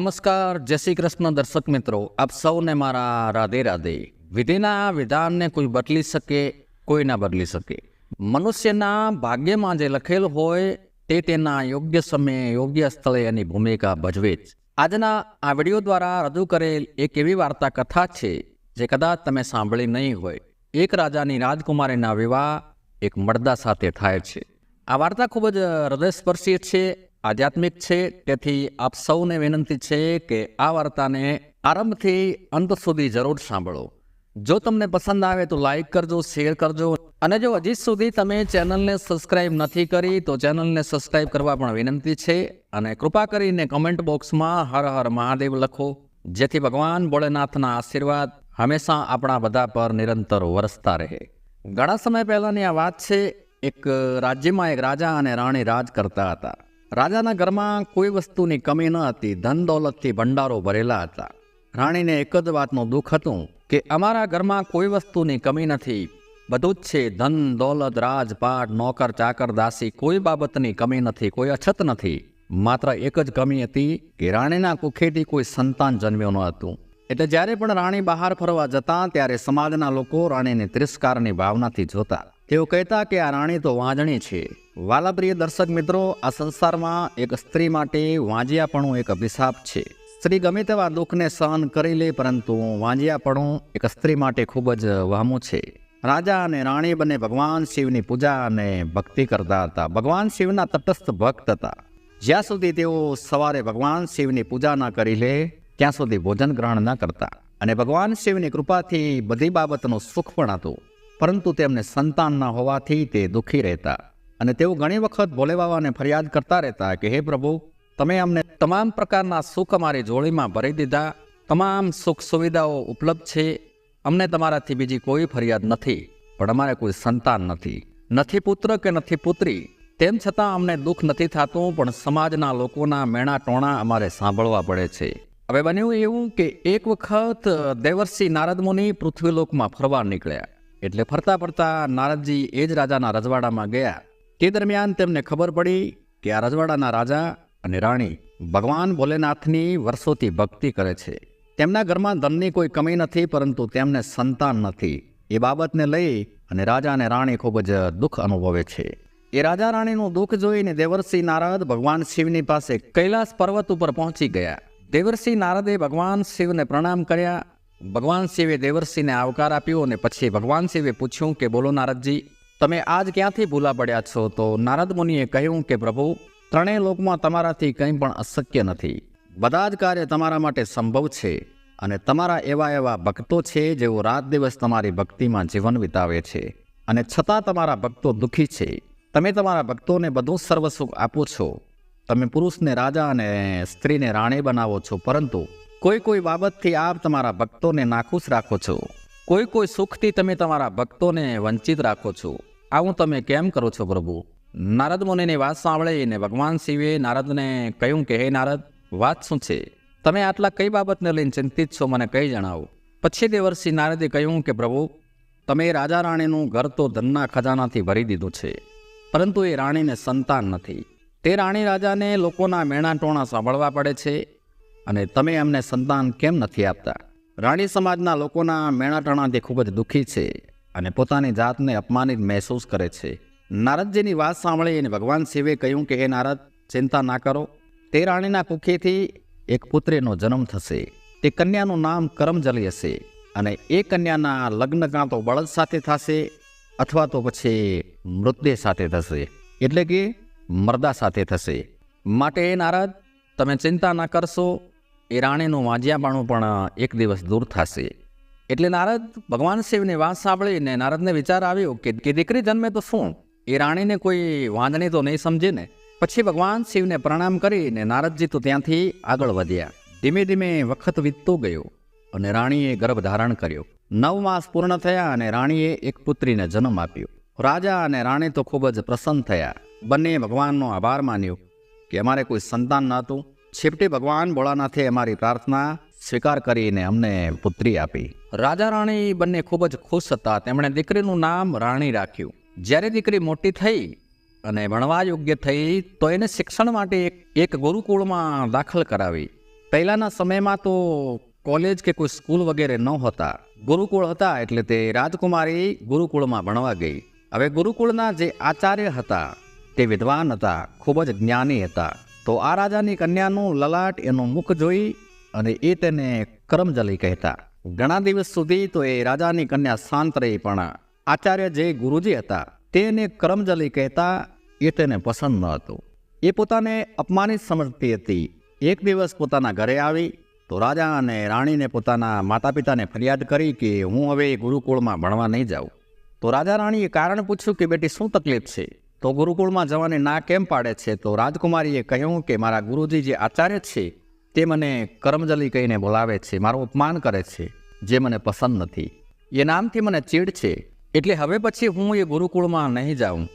નમસ્કાર, જય શ્રી કૃષ્ણ દર્શક મિત્રો. આપ સૌને મારા રાધે રાધે. વિધિના વિધાનને કોઈ બદલી શકે, કોઈ ના બદલી શકે. મનુષ્યના ભાગ્યમાં જે લખેલ હોય તે તેના યોગ્ય સમયે, યોગ્ય સ્થળે એની ભૂમિકા ભજવે જ. આજના આ વીડિયો દ્વારા રજૂ કરેલ એક એવી વાર્તા કથા છે, જે કદાચ તમે સાંભળી નહીં હોય. એક રાજાની રાજકુમારીના વિવાહ એક મળદા સાથે થાય છે. આ વાર્તા ખૂબ જ હૃદયસ્પર્શી છે આધ્યાત્મિક છે, તેથી આપ સૌને વિનંતી છે કે આ વાર્તાને આરંભથી અંત સુધી જરૂર સાંભળો. જો તમને પસંદ આવે તો લાઈક કરજો શેર કરજો અને જો હજી સુધી તમે ચેનલને સબસ્ક્રાઇબ નથી કરી તો ચેનલને સબસ્ક્રાઇબ કરવા પણ વિનંતી છે અને કૃપા કરીને કમેન્ટ બોક્સમાં હર હર મહાદેવ લખો, જેથી ભગવાન ભોળેનાથના આશીર્વાદ હંમેશા આપણા બધા પર નિરંતર વરસતા રહે. ઘણા સમય પહેલાંની આ વાત છે, એક રાજ્યમાં એક રાજા અને રાણી રાજ કરતા હતા. રાજાના ઘરમાં કોઈ વસ્તુની કમી ન હતી. ધન દોલતથી ભંડારો ભરેલા હતા. રાણીને એક જ વાતનું દુઃખ હતું કે અમારા ઘરમાં કોઈ વસ્તુની કમી નથી. બધું જ છે, ધન, દોલત, રાજપાટ, નોકર, ચાકર, દાસી, કોઈ બાબતની કમી નથી, કોઈ અછત નથી. માત્ર એક જ કમી હતી કે રાણીના કુખેથી કોઈ સંતાન જન્મ્યું ન હતું. એટલે જ્યારે પણ રાણી બહાર ફરવા જતા, ત્યારે સમાજના લોકો રાણીને તિરસ્કારની ભાવનાથી જોતા. તેઓ કહેતા કે આ રાણી તો વાંજણી છે. વાલાપ્રિય દર્શક મિત્રો, આ સંસારમાં એક સ્ત્રી માટે વાંજિયાપણું એક અભિશાપ છે. સ્ત્રી ગમે તેવા દુઃખને સહન કરી લે, પરંતુ વાંજિયાપણું એક સ્ત્રી માટે ખૂબ જ વહામું છે. રાજા અને રાણી બંને ભગવાન શિવની પૂજા અને ભક્તિ કરતા હતા. ભગવાન શિવના તટસ્થ ભક્ત હતા. જ્યાં સુધી તેઓ સવારે ભગવાન શિવની પૂજા ના કરી લે, ત્યાં સુધી ભોજન ગ્રહણ ન કરતા. અને ભગવાન શિવની કૃપાથી બધી બાબતનું સુખ પણ હતું. પરંતુ તેમને સંતાન ન હોવાથી તે દુઃખી રહેતા અને તેઓ ઘણી વખત ભોલે બાબાને ફરિયાદ કરતા રહેતા કે, હે પ્રભુ, તમે અમને તમામ પ્રકારના સુખ અમારી જોડીમાં ભરી દીધા. તમામ સુખ સુવિધાઓ ઉપલબ્ધ છે. અમને તમારાથી બીજી કોઈ ફરિયાદ નથી. પણ અમારે કોઈ સંતાન નથી. નથી પુત્ર કે નથી પુત્રી. તેમ છતાં અમને દુઃખ નથી થતું, પણ સમાજના લોકોના મેણા ટોણા અમારે સાંભળવા પડે છે. હવે બન્યું એવું કે એક વખત દેવર્ષિ નારદ મુનિ પૃથ્વીલોકમાં ફરવા નીકળ્યા. એટલે ફરતા ફરતા નારદજી એ જ રાજાના રજવાડામાં ગયા. તે દરમિયાન તેમને ખબર પડી કે આ રજવાડાના રાજા અને રાણી ભગવાન ભોલેનાથની વર્ષોથી ભક્તિ કરે છે. તેમના ઘરમાં ધનની કોઈ કમી નથી, પરંતુ તેમને સંતાન નથી. એ બાબતને લઈ અને રાજા અને રાણી ખૂબ જ દુઃખ અનુભવે છે. એ રાજા રાણીનું દુઃખ જોઈને દેવર્ષિ નારદ ભગવાન શિવની પાસે કૈલાસ પર્વત ઉપર પહોંચી ગયા. દેવર્ષિ નારદે ભગવાન શિવને પ્રણામ કર્યા ભગવાન શિવે દેવર્ષિને આવકાર આપ્યો અને પછી ભગવાન શિવે પૂછ્યું કે બોલો નારદજી, તમે આજ ક્યાંથી ભૂલા પડ્યા છો? તો નારદ મુનિએ કહ્યું કે, પ્રભુ, ત્રણેય લોકમાં તમારાથી કંઈ પણ અશક્ય નથી. બધા જ કાર્ય તમારા માટે સંભવ છે અને તમારા એવા એવા ભક્તો છે જેઓ રાત દિવસ તમારી ભક્તિમાં જીવન વિતાવે છે. અને છતાં તમારા ભક્તો દુઃખી છે. તમે તમારા ભક્તોને બધું સર્વસુખ આપો છો. તમે પુરુષને રાજા અને સ્ત્રીને રાણી બનાવો છો. પરંતુ કોઈ કોઈ બાબતથી આપ તમારા ભક્તોને નાખુશ રાખો છો. કોઈ કોઈ સુખથી તમે તમારા ભક્તોને વંચિત રાખો છો. આવું તમે કેમ કરો છો પ્રભુ? નારદ મુનિની વાત સાંભળીને ભગવાન શિવે નારદને કહ્યું કે, હે નારદ, વાત શું છે? તમે આટલા કઈ બાબતને લઈને ચિંતિત છો? મને કઈ જણાવો. પછી દેવર્ષિ નારદે કહ્યું કે, પ્રભુ, તમે રાજા રાણીનું ઘર તો ધનના ખજાનાથી ભરી દીધું છે, પરંતુ એ રાણીને સંતાન નથી. તે રાણી રાજાને લોકોના મેણા ટોણા સાંભળવા પડે છે અને તમે એમને સંતાન કેમ નથી આપતા? રાણી સમાજના લોકોના મેણા ટોણાથી ખૂબ જ દુઃખી છે અને પોતાની જાતને અપમાનિત મહેસૂસ કરે છે. નારદજીની વાત સાંભળી અને ભગવાન શિવે કહ્યું કે, હે નારદ, ચિંતા ના કરો. તે રાણીના કુખેથી એક પુત્રીનો જન્મ થશે. તે કન્યાનું નામ કરમજલી હશે અને એ કન્યાના લગ્ન કાં તો બળદ સાથે થશે અથવા તો પછી મૃતદેહ સાથે થશે, એટલે કે મરદા સાથે થશે. માટે એ નારદ, તમે ચિંતા ના કરશો. એ રાણીનું વાંજિયાપણું પણ એક દિવસ દૂર થશે. એટલે નારદ ભગવાન શિવની વાત સાંભળીને નારદને વિચાર આવ્યો કે દીકરી જન્મે તો શું? એ રાણીને કોઈ વાંધણી તો નહીં સમજે ને? પછી ભગવાન શિવને પ્રણામ કરીને નારદજી તો ત્યાંથી આગળ વધ્યા. ધીમે ધીમે વખત વીતતો ગયો અને રાણીએ ગર્ભ ધારણ કર્યો. નવ માસ પૂર્ણ થયા અને રાણીએ એક પુત્રીને જન્મ આપ્યો. રાજા અને રાણી તો ખૂબ જ પ્રસન્ન થયા. બંને ભગવાનનો આભાર માન્યો કે અમારે કોઈ સંતાન નહોતું. છેવટે ભગવાન ભોળાનાથે અમારી પ્રાર્થના સ્વીકાર કરીને અમને પુત્રી આપી. રાજા રાણી બંને ખૂબ જ ખુશ હતા. તેમણે દીકરીનું નામ રાણી રાખ્યું. જ્યારે દીકરી મોટી થઈ અને ભણવા યોગ્ય થઈ, તો એને શિક્ષણ માટે એક ગુરુકુળમાં દાખલ કરાવી. પહેલાંના સમયમાં તો કોલેજ કે કોઈ સ્કૂલ વગેરે ન હતા ગુરુકુળ હતા એટલે તે રાજકુમારી ગુરુકુળમાં ભણવા ગઈ. હવે ગુરુકુળના જે આચાર્ય હતા, તે વિદ્વાન હતા, ખૂબ જ જ્ઞાની હતા. તો આ રાજાની કન્યાનું લલાટ એનું મુખ જોઈ અને એ તેને કરમજલી કહેતા, ઘણા દિવસ સુધી તો એ રાજાની કન્યા શાંત રહી, પણ આચાર્ય જે ગુરુજી હતા તેને કરમજલી કહેતા એ તેને પસંદ ન હતું. એ પોતાને અપમાનિત સમજતી હતી. એક દિવસ પોતાના ઘરે આવી તો રાજા અને રાણીને પોતાના માતા પિતાને ફરિયાદ કરી કે, હું હવે ગુરુકુળમાં ભણવા નહીં જાઉં. તો રાજા રાણીએ કારણ પૂછ્યું કે, બેટી, શું તકલીફ છે? તો ગુરુકુળમાં જવાની ના કેમ પાડે છે? તો રાજકુમારીએ કહ્યું કે, મારા ગુરુજી જે આચાર્ય છે, તે મને કરમજલી કહીને બોલાવે છે, મારું અપમાન કરે છે, જે મને પસંદ નથી. એ નામથી મને ચીડ છે, એટલે હવે પછી હું એ ગુરુકુળમાં નહીં જાઉં.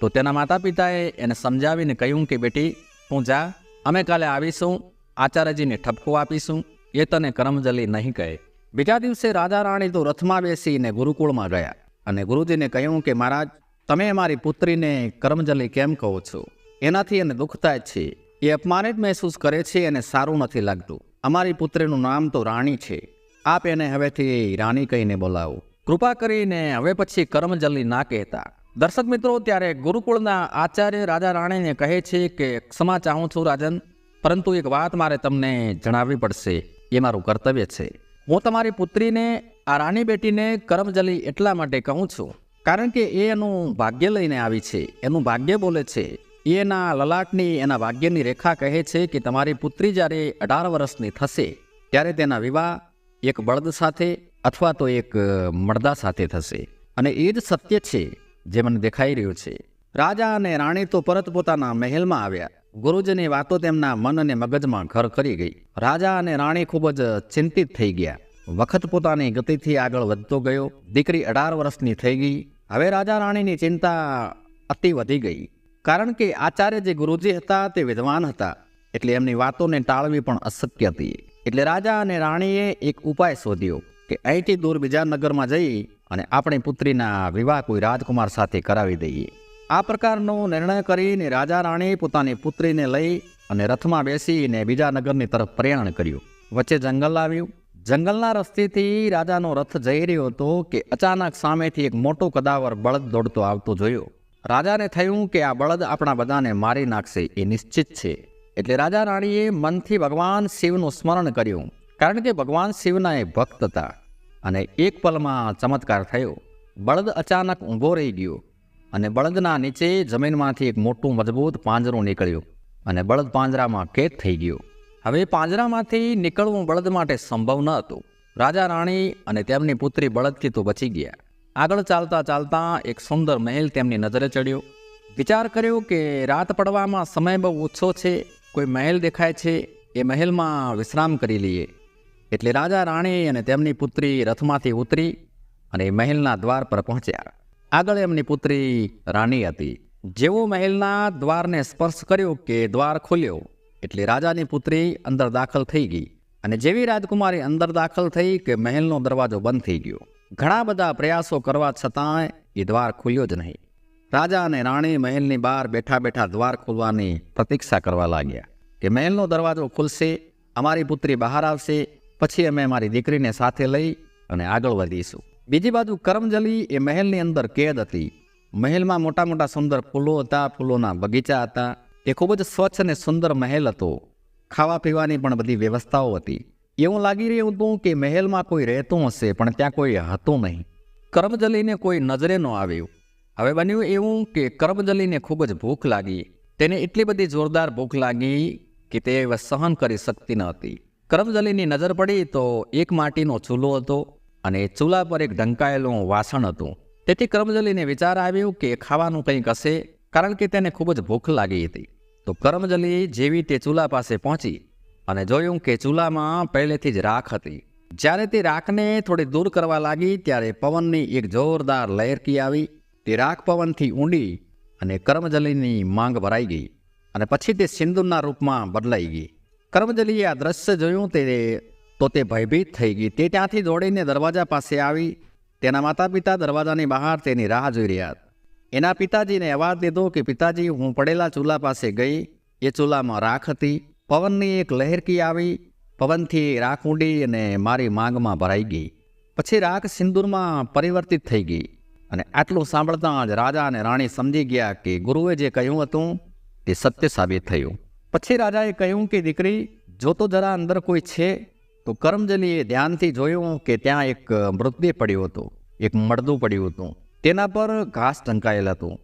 તો તેના માતા પિતાએ એને સમજાવીને કહ્યું કે, બેટી, તું જા, અમે કાલે આવીશું, આચાર્યજીને ઠપકો આપીશું, એ તને કરમજલી નહીં કહે. બીજા દિવસે રાજા રાણી તો રથમાં બેસીને ગુરુકુળમાં ગયા અને ગુરુજીને કહ્યું કે, મહારાજ તમે મારી પુત્રીને કર્મજલી કેમ કહો છો? એનાથી એને દુઃખ થાય છે. એ અપમાનિત મહેસૂસ કરે છે અને સારું નથી લાગતું. અમારી પુત્રીનું નામ તો રાણી છે. આપ એને હવેથી રાણી કહીને બોલાવો. કૃપા કરીને હવે પછી કર્મજલી ના કહેતા. દર્શક મિત્રો, ત્યારે ગુરુકુળના આચાર્ય રાજા રાણીને કહે છે કે, ક્ષમા ચાહું છું રાજન, પરંતુ એક વાત મારે તમને જણાવવી પડશે. એ મારું કર્તવ્ય છે. હું તમારી પુત્રીને, આ રાણી બેટીને કરમજલી એટલા માટે કહું છું. કારણ કે એ એનું ભાગ્ય લઈને આવી છે, એનું ભાગ્ય બોલે છે. એના લલાટની, એના ભાગ્યની રેખા કહે છે કે તમારી પુત્રી જ્યારે અઢાર વર્ષની થશે, ત્યારે તેના વિવાહ એક બળદ સાથે અથવા તો એક મળદા સાથે થશે. અને એ જ સત્ય છે જે મને દેખાઈ રહ્યું છે. રાજા અને રાણી તો પરત પોતાના મહેલમાં આવ્યા. ગુરુજીની વાતો તેમના મન અને મગજમાં ઘર કરી ગઈ. રાજા અને રાણી ખૂબ જ ચિંતિત થઈ ગયા. વખત પોતાની ગતિથી આગળ વધતો ગયો. દીકરી અઢાર વર્ષની થઈ ગઈ. હવે રાજા રાણીની ચિંતા અતિ વધી ગઈ. કારણ કે આચાર્ય જે ગુરુજી હતા તે વિદ્વાન હતા, એટલે એમની વાતોને ટાળવી પણ અશક્ય હતી. એટલે રાજા અને રાણીએ એક ઉપાય શોધ્યો કે અહીંથી દૂર બીજા નગરમાં જઈ અને આપણી પુત્રીના વિવાહ કોઈ રાજકુમાર સાથે કરાવી દઈએ. આ પ્રકારનો નિર્ણય કરીને રાજા રાણી પોતાની પુત્રીને લઈ અને રથમાં બેસીને બીજા નગરની તરફ પ્રયાણ કર્યું. વચ્ચે જંગલ આવ્યું જંગલના રસ્તેથી રાજાનો રથ જઈ રહ્યો હતો કે અચાનક સામેથી એક મોટો કદાવર બળદ દોડતો આવતો જોયો. રાજાને થયું કે આ બળદ આપણા બધાને મારી નાખશે, એ નિશ્ચિત છે. એટલે રાજા રાણીએ મનથી ભગવાન શિવનું સ્મરણ કર્યું, કારણ કે ભગવાન શિવના એ ભક્ત હતા. અને એક પલમાં ચમત્કાર થયો. બળદ અચાનક ઊભો રહી ગયો અને બળદના નીચે જમીનમાંથી એક મોટું મજબૂત પાંજરું નીકળ્યું અને બળદ પાંજરામાં કેદ થઈ ગયો. હવે પાંજરામાંથી નીકળવું બળદ માટે સંભવ ન હતું. રાજા રાણી અને તેમની પુત્રી બળદથી તો બચી ગયા. આગળ ચાલતા ચાલતા એક સુંદર મહેલ તેમની નજરે ચડ્યો. વિચાર કર્યો કે રાત પડવામાં સમય બહુ ઓછો છે, કોઈ મહેલ દેખાય છે, એ મહેલમાં વિશ્રામ કરી લઈએ. એટલે રાજા રાણી અને તેમની પુત્રી રથમાંથી ઉતરી અને મહેલના દ્વાર પર પહોંચ્યા. આગળ એમની પુત્રી રાણી હતી. જેવો મહેલના દ્વારને સ્પર્શ કર્યો કે દ્વાર ખોલ્યો એટલે રાજાની પુત્રી અંદર દાખલ થઈ ગઈ અને જેવી રાજકુમારી અંદર દાખલ થઈ કે મહેલનો દરવાજો બંધ થઈ ગયો. ઘણા બધા પ્રયાસો કરવા છતાંય એ દ્વાર ખુલ્યો જ નહીં. રાજા અને રાણી મહેલની બહાર બેઠા બેઠા દ્વાર ખોલવાની પ્રતીક્ષા કરવા લાગ્યા કે મહેલનો દરવાજો ખુલશે, અમારી પુત્રી બહાર આવશે, પછી અમે મારી દીકરીને સાથે લઈ અને આગળ વધીશું. બીજી બાજુ કરમજલી એ મહેલની અંદર કેદ હતી. મહેલમાં મોટા મોટા સુંદર ફૂલો હતા, ફૂલોના બગીચા હતા એ ખૂબ જ સ્વચ્છ અને સુંદર મહેલ હતો. ખાવા પીવાની પણ બધી વ્યવસ્થાઓ હતી. એવું લાગી રહ્યું હતું કે મહેલમાં કોઈ રહેતું હશે, પણ ત્યાં કોઈ હતું નહીં. કરમજલીને કોઈ નજરે ન આવ્યું. હવે બન્યું એવું કે કરમજલીને ખૂબ જ ભૂખ લાગી. તેને એટલી બધી જોરદાર ભૂખ લાગી કે તે સહન કરી શકતી ન હતી. કરમજલીની નજર પડી તો એક માટીનો ચૂલો હતો અને ચૂલા પર એક ઢંકાયેલું વાસણ હતું. તેથી કરમજલીને વિચાર આવ્યો કે ખાવાનું કંઈક હશે કારણ કે તેને ખૂબ જ ભૂખ લાગી હતી. તો કરમજલી જેવી તે ચૂલા પાસે પહોંચી અને જોયું કે ચૂલામાં પહેલેથી જ રાખ હતી. જ્યારે તે રાખને થોડી દૂર કરવા લાગી, ત્યારે પવનની એક જોરદાર લહેરકી આવી. તે રાખ પવનથી ઊંડી અને કરમજલીની માંગ ભરાઈ ગઈ અને પછી તે સિંદૂરના રૂપમાં બદલાઈ ગઈ. કરમજલીએ આ દ્રશ્ય જોયું તે, તો તે ભયભીત થઈ ગઈ. તે ત્યાંથી દોડીને દરવાજા પાસે આવી. તેના માતા પિતા દરવાજાની બહાર તેની રાહ જોઈ રહ્યા હતા. એના પિતાજીને અવાજ દીધો કે, પિતાજી, હું પડેલા ચૂલા પાસે ગઈ. એ ચૂલામાં રાખ હતી. પવનની એક લહેરકી આવી. પવનથી રાખ ઊંડી અને મારી માંગમાં ભરાઈ ગઈ. પછી રાખ સિંદૂરમાં પરિવર્તિત થઈ ગઈ. અને આટલું સાંભળતા જ રાજા અને રાણી સમજી ગયા કે ગુરુએ જે કહ્યું હતું, તે સત્ય સાબિત થયું. પછી રાજાએ કહ્યું કે, દીકરી, જો તો જરા અંદર કોઈ છે, તો કરમજલીએ ધ્યાનથી જોયું કે ત્યાં એક મૃતદેહ પડ્યો હતો. એક મળદું પડ્યું હતું. તેના પર ઘાસ ઢંકાયેલ હતું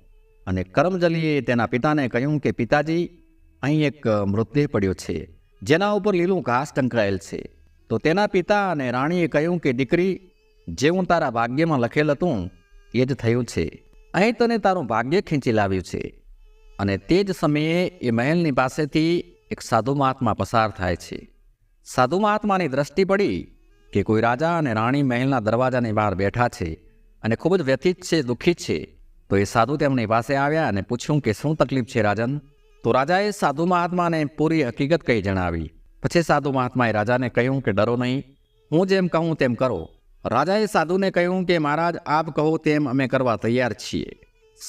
અને કરમજલીએ તેના પિતાને કહ્યું કે, પિતાજી, અહીં એક મૃતદેહ પડ્યો છે, જેના ઉપર લીલું ઘાસ ઢંકાયેલ છે. તો તેના પિતા અને રાણીએ કહ્યું કે, દીકરી, જે હું તારા ભાગ્યમાં લખેલ હતું, એ જ થયું છે. અહીં તને તારું ભાગ્ય ખેંચી લાવ્યું છે. અને તે જ સમયે એ મહેલની પાસેથી એક સાધુ મહાત્મા પસાર થાય છે. સાધુ મહાત્માની દ્રષ્ટિ પડી કે કોઈ રાજા અને રાણી મહેલના દરવાજાની બહાર બેઠા છે અને ખૂબ જ વ્યથિત છે દુઃખિત છે. તો એ સાધુ તેમની પાસે આવ્યા અને પૂછ્યું કે શું તકલીફ છે રાજન? તો રાજાએ સાધુ મહાત્માને પૂરી હકીકત કહી જણાવી. પછી સાધુ મહાત્માએ રાજાને કહ્યું કે ડરો નહીં. હું જેમ કહું તેમ કરો. રાજાએ સાધુને કહ્યું કે, મહારાજ, આપ કહો તેમ અમે કરવા તૈયાર છીએ.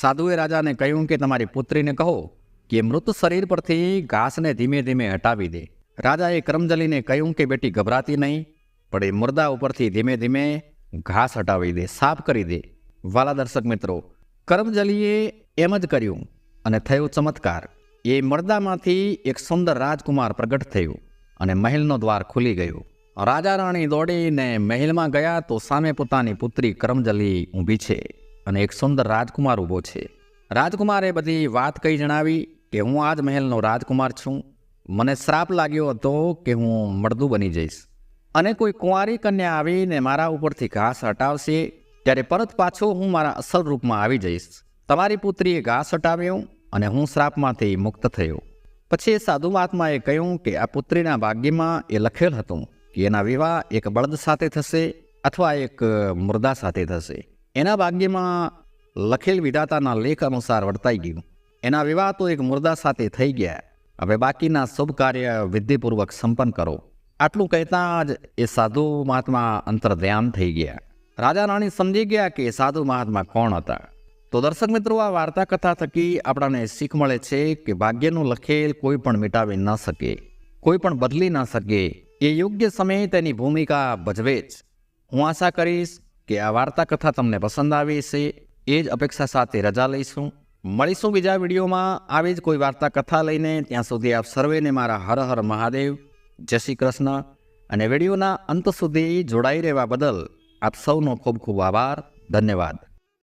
સાધુએ રાજાને કહ્યું કે, તમારી પુત્રીને કહો કે મૃત શરીર પરથી ઘાસને ધીમે ધીમે હટાવી દે. રાજાએ કરમજલીને કહ્યું કે, બેટી, ગભરાતી નહીં, પણ એ મુર્દા ઉપરથી ધીમે ધીમે ઘાસ હટાવી દે, સાફ કરી દે. વાલા દર્શક મિત્રો, કરમજલીએ એમ જ કર્યું અને થયો ચમત્કાર. એ મરદામાંથી એક સુંદર રાજકુમાર પ્રગટ થયું અને મહેલનો દ્વાર ખુલી ગયો. રાજા રાણી દોડીને મહેલમાં ગયા તો સામે પોતાની પુત્રી કરમજલી ઊભી છે અને એક સુંદર રાજકુમાર ઊભો છે. રાજકુમારે બધી વાત કહી જણાવી કે હું આજ મહેલનો રાજકુમાર છું. મને શ્રાપ લાગ્યો હતો કે હું મળદું બની જઈશ. અને કોઈ કુંવારી કન્યા આવીને મારા ઉપરથી ઘાસ હટાવશે, ત્યારે પરત પાછો હું મારા અસલ રૂપમાં આવી જઈશ. તમારી પુત્રીએ ઘાસ હટાવ્યું અને હું શ્રાપમાંથી મુક્ત થયો. પછી એ સાધુ મહાત્માએ કહ્યું કે આ પુત્રીના ભાગ્યમાં એ લખેલ હતું કે એના વિવાહ એક બળદ સાથે થશે અથવા એક મુર્દા સાથે થશે. એના ભાગ્યમાં લખેલ વિધાતાના લેખ અનુસાર વર્તાઈ ગયું. એના વિવાહ તો એક મુર્દા સાથે થઈ ગયા. હવે બાકીના શુભ કાર્ય વિધિપૂર્વક સંપન્ન કરો. આટલું કહેતા જ એ સાધુ મહાત્મા અંતર ધ્યાન થઈ ગયા. રાજા રાણી સમજી ગયા કે સાધુ મહાત્મા કોણ હતા. તો દર્શક મિત્રો, આ વાર્તા કથા થકી આપણાને શીખ મળે છે કે ભાગ્યનું લખેલ કોઈ પણ મિટાવી ન શકે, કોઈ પણ બદલી ન શકે, એ યોગ્ય સમયે તેની ભૂમિકા ભજવે જ. હું આશા કરીશ કે આ વાર્તા કથા તમને પસંદ આવી છે એ જ અપેક્ષા સાથે રજા લઈશું. મળીશું બીજા વિડીયોમાં. આવી જ કોઈ વાર્તા કથા લઈને ત્યાં સુધી આપ સર્વેને મારા હર હર મહાદેવ. જય શ્રી કૃષ્ણ. અને વિડીયોના અંત સુધી જોડાઈ રહેવા બદલ આપ સૌનો ખૂબ ખૂબ આભાર. ધન્યવાદ.